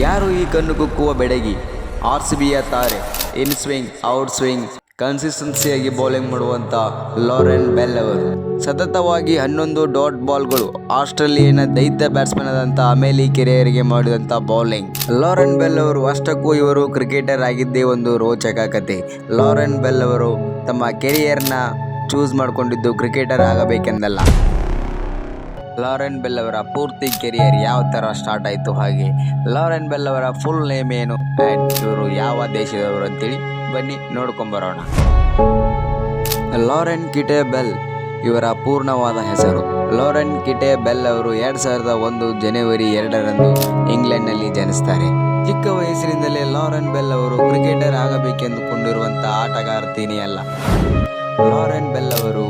ಯಾರು ಈ ಕಣ್ಣು ಕುಕ್ಕುವ ಬೆಡಗಿ? ಆರ್ ಸಿ ಬಿಯ ತಾರೆ. ಇನ್ ಸ್ವಿಂಗ್, ಔಟ್ ಸ್ವಿಂಗ್, ಕನ್ಸಿಸ್ಟೆನ್ಸಿಯಾಗಿ ಬೌಲಿಂಗ್ ಮಾಡುವಂಥ ಲಾರೆನ್ ಬೆಲ್ ಅವರು. ಸತತವಾಗಿ ಹನ್ನೊಂದು ಡಾಟ್ ಬಾಲ್ಗಳು ಆಸ್ಟ್ರೇಲಿಯನ್ನ ದೈತ್ಯ ಬ್ಯಾಟ್ಸ್ಮನ್ ಆದಂಥ ಅಮೇಲಿ ಕೆರೆಯರಿಗೆ ಮಾಡಿದಂಥ ಬೌಲಿಂಗ್. ಲಾರೆನ್ ಬೆಲ್ ಅವರು ಅಷ್ಟಕ್ಕೂ ಇವರು ಕ್ರಿಕೆಟರ್ ಆಗಿದ್ದೇ ಒಂದು ರೋಚಕ ಕತೆ. ಲಾರೆನ್ ಬೆಲ್ ಅವರು ತಮ್ಮ ಕೆರಿಯರ್ನ ಚೂಸ್ ಮಾಡಿಕೊಂಡಿದ್ದು ಕ್ರಿಕೆಟರ್ ಆಗಬೇಕೆಂದಲ್ಲ. ಲಾರೆನ್ ಬೆಲ್ ಅವರ ಪೂರ್ತಿ ಕೆರಿಯರ್ ಯಾವ ಥರ ಸ್ಟಾರ್ಟ್ ಆಯಿತು ಹಾಗೆ. ಲಾರೆನ್ ಬೆಲ್ ಅವರ ಫುಲ್ ನೇಮ್ ಏನು? ಆ್ಯಂಡ್ ಇವರು ಯಾವ ದೇಶದವರು ಅಂತೇಳಿ ಬನ್ನಿ ನೋಡ್ಕೊಂಬರೋಣ ಲಾರೆನ್ ಕಿಟೆ ಬೆಲ್ ಇವರ ಪೂರ್ಣವಾದ ಹೆಸರು. ಲಾರೆನ್ ಕಿಟೆ ಬೆಲ್ ಅವರು ಎರಡು ಸಾವಿರದ ಒಂದು ಜನವರಿ ಎರಡರಂದು ಇಂಗ್ಲೆಂಡ್ನಲ್ಲಿ ಜನಿಸ್ತಾರೆ. ಚಿಕ್ಕ ವಯಸ್ಸಿನಿಂದಲೇ ಲಾರೆನ್ ಬೆಲ್ ಅವರು ಕ್ರಿಕೆಟರ್ ಆಗಬೇಕೆಂದುಕೊಂಡಿರುವಂಥ ಆಟಗಾರ್ತಿನಿ ಅಲ್ಲ ಲಾರೆನ್ ಬೆಲ್ ಅವರು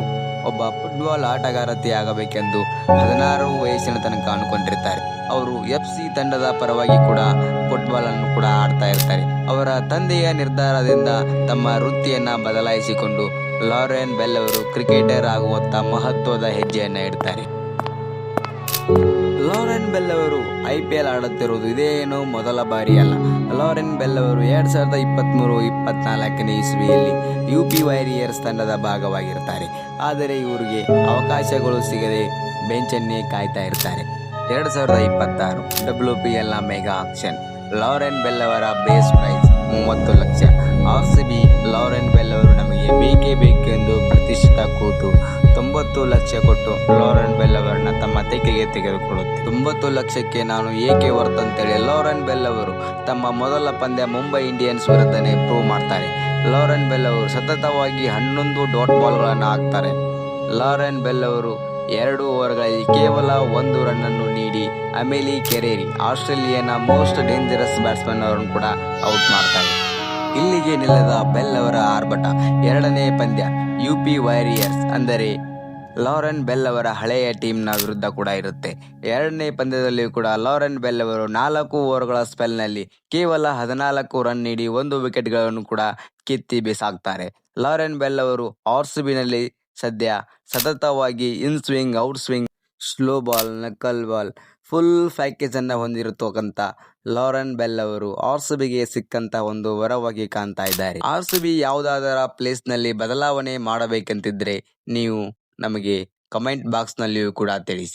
ಒಬ್ಬ ಫುಟ್ಬಾಲ್ ಆಟಗಾರತಿ ಆಗಬೇಕೆಂದು ಹದಿನಾರು ವಯಸ್ಸಿನ ತನಕ ಅನ್ಕೊಂಡಿರ್ತಾರೆ. ಅವರು ಎಫ್ ಸಿ ತಂಡದ ಪರವಾಗಿ ಕೂಡ ಫುಟ್ಬಾಲ್ ಅನ್ನು ಕೂಡ ಆಡ್ತಾ ಇರ್ತಾರೆ. ಅವರ ತಂದೆಯ ನಿರ್ಧಾರದಿಂದ ತಮ್ಮ ವೃತ್ತಿಯನ್ನ ಬದಲಾಯಿಸಿಕೊಂಡು ಲಾರೆನ್ ಬೆಲ್ ಅವರು ಕ್ರಿಕೆಟರ್ ಆಗುವಂತ ಮಹತ್ವದ ಹೆಜ್ಜೆಯನ್ನ ಇಡ್ತಾರೆ. ಲಾರೆನ್ ಬೆಲ್ ಅವರು ಐ ಪಿ ಎಲ್ ಆಡುತ್ತಿರುವುದು ಇದೇನು ಮೊದಲ ಬಾರಿ ಅಲ್ಲ ಲಾರೆನ್ ಬೆಲ್ ಅವರು ಎರಡ್ ಸಾವಿರದ ಇಪ್ಪತ್ಮೂರು, ಇಪ್ಪತ್ನಾಲ್ಕನೇ ಇಸ್ವಿಯಲ್ಲಿ ಯು ಪಿ ವಾರಿಯರ್ಸ್ ತಂಡದ ಭಾಗವಾಗಿರ್ತಾರೆ. ಆದರೆ ಇವರಿಗೆ ಅವಕಾಶಗಳು ಸಿಗದೆ ಬೆಂಚನ್ನೇ ಕಾಯ್ತಾ ಇರ್ತಾರೆ. ಎರಡ್ ಸಾವಿರದ ಇಪ್ಪತ್ತಾರು ಡಬ್ಲ್ಯೂ ಪಿ ಎಲ್ನ ಮೆಗಾ ಆಕ್ಷನ್. ಲಾರೆನ್ ಬೆಲ್ ಅವರ ಬೇಸ್ ಪ್ರೈಸ್ ಮೂವತ್ತು lakh. R C B Lauren Bell ಅವರು ನಮಗೆ ಬೇಕೇ ಬೇಕೆಂದು ಪ್ರತಿಷ್ಠಿತ ಕೂತು ತೊಂಬತ್ತು ಲಕ್ಷ ಕೊಟ್ಟು ಲಾರೆನ್ ಬೆಲ್ ಅವರನ್ನ ತೆಗೆಗೆ ತೆಗೆದುಕೊಳ್ಳುತ್ತೆ. ತೊಂಬತ್ತು ಲಕ್ಷಕ್ಕೆ ನಾನು ಏಕೆ ವರ್ತ್ ಅಂತೇಳಿ ಲಾರೆನ್ ಬೆಲ್ ಅವರು ತಮ್ಮ ಮೊದಲ ಪಂದ್ಯ ಮುಂಬೈ ಇಂಡಿಯನ್ಸ್ ವಿರುದ್ಧನೇ ಪ್ರೂವ್ ಮಾಡ್ತಾರೆ. ಲಾರೆನ್ ಬೆಲ್ ಅವರು ಸತತವಾಗಿ ಹನ್ನೊಂದು ಡಾಟ್ ಬಾಲ್ಗಳನ್ನು ಹಾಕ್ತಾರೆ. ಲಾರೆನ್ ಬೆಲ್ ಅವರು ಎರಡು ಓವರ್ಗಳಲ್ಲಿ ಕೇವಲ ಒಂದು ರನ್ನನ್ನು ನೀಡಿ ಅಮೇಲಿ ಕೆರೇರಿ, ಆಸ್ಟ್ರೇಲಿಯಾನ ಮೋಸ್ಟ್ ಡೇಂಜರಸ್ ಬ್ಯಾಟ್ಸ್ಮನ್ ಅವರನ್ನು ಕೂಡ ಔಟ್ ಮಾಡ್ತಾರೆ. ಇಲ್ಲಿಗೆ ನಿಲ್ಲದ ಬೆಲ್ ಅವರ ಆರ್ಭಟ ಎರಡನೇ ಪಂದ್ಯ. ಯು ಪಿ ವಾರಿಯರ್ಸ್ ಅಂದರೆ ಲಾರೆನ್ ಬೆಲ್ ಅವರ ಹಳೆಯ ಟೀಮ್ನ ವಿರುದ್ಧ ಕೂಡ ಇರುತ್ತೆ. ಎರಡನೇ ಪಂದ್ಯದಲ್ಲಿ ಕೂಡ ಲಾರೆನ್ ಬೆಲ್ ಅವರು ನಾಲ್ಕು ಓವರ್ಗಳ ಸ್ಪೆಲ್ನಲ್ಲಿ ಕೇವಲ ಹದಿನಾಲ್ಕು ರನ್ ನೀಡಿ ಒಂದು ವಿಕೆಟ್ಗಳನ್ನು ಕೂಡ ಕಿತ್ತಿ ಬಿಸಾಕ್ತಾರೆ. ಲಾರೆನ್ ಬೆಲ್ ಅವರು ಆರ್ಸಿಬಿನಲ್ಲಿ ಸದ್ಯ ಸತತವಾಗಿ in swing, out swing, slow ball, knuckle ball, full package ಅನ್ನ ಹೊಂದಿರತಕ್ಕಂತ ಲಾರೆನ್ ಬೆಲ್ ಅವರು ಆರ್ ಸಿ ಬಿಗೆ ಸಿಕ್ಕಂತ ಒಂದು ವರವಾಗಿ ಕಾಣ್ತಾ ಇದ್ದಾರೆ. ಆರ್ ಸಿ ಬಿ ಯಾವುದಾದರ ಪ್ಲೇಸ್ನಲ್ಲಿ ಬದಲಾವಣೆ ಮಾಡಬೇಕಂತಿದ್ರೆ ನೀವು ನಮಗೆ ಕಮೆಂಟ್ ಬಾಕ್ಸ್ ನಲ್ಲಿಯೂ ಕೂಡ ತಿಳಿಸಿ.